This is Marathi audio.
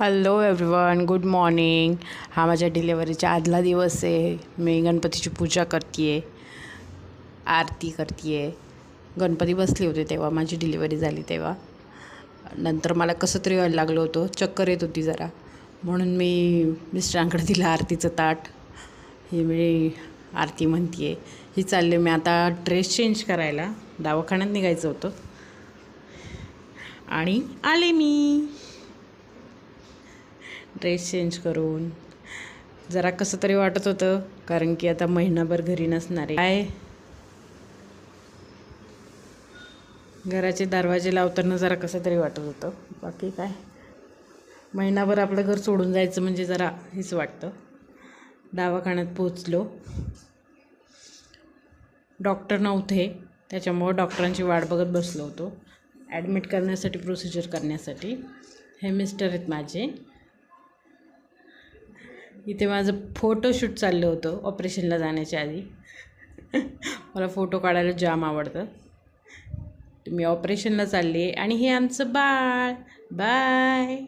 हॅलो एवरीवन गुड मॉर्निंग हा माझ्या डिलेवरीचा आदला दिवस आहे. मी गणपतीची पूजा करते आहे आरती करते आहे गणपती बसले होते तेव्हा. माझी डिलिव्हरी झाली तेव्हा. नंतर मला कसं तरी व्हायला लागलं होतं. चक्कर येत होती जरा. म्हणून मी मिस्टरांकडे दिलं आरतीचं ताट. ही मी आरती म्हणते आहे ही चालले मी आता ड्रेस चेंज करायला. दवाखान्यात निघायचं होतं. आणि आले मी. ड्रेस चेंज करून. जरा कसं तरी वाटत होतं कारण की आता महिनाभर घरी नसणार. आहे काय? घराचे दरवाजे लावताना जरा कसं तरी वाटत होतं. बाकी काय? महिनाभर आपलं घर सोडून जायचं म्हणजे जरा हेच वाटतं. दवाखान्यात पोचलो डॉक्टर नव्हते त्याच्यामुळं डॉक्टरांची वाट बघत बसलो होतो. ॲडमिट करण्यासाठी प्रोसिजर करण्यासाठी. हे मिस्टर आहेत माझे. इथे माझं फोटोशूट चाललं होतं ऑपरेशनला जाण्याच्या आधी. मला फोटो काढायला जाम आवडतं. मी ऑपरेशनला चालली आहे आणि हे आमचं बाळ. बाय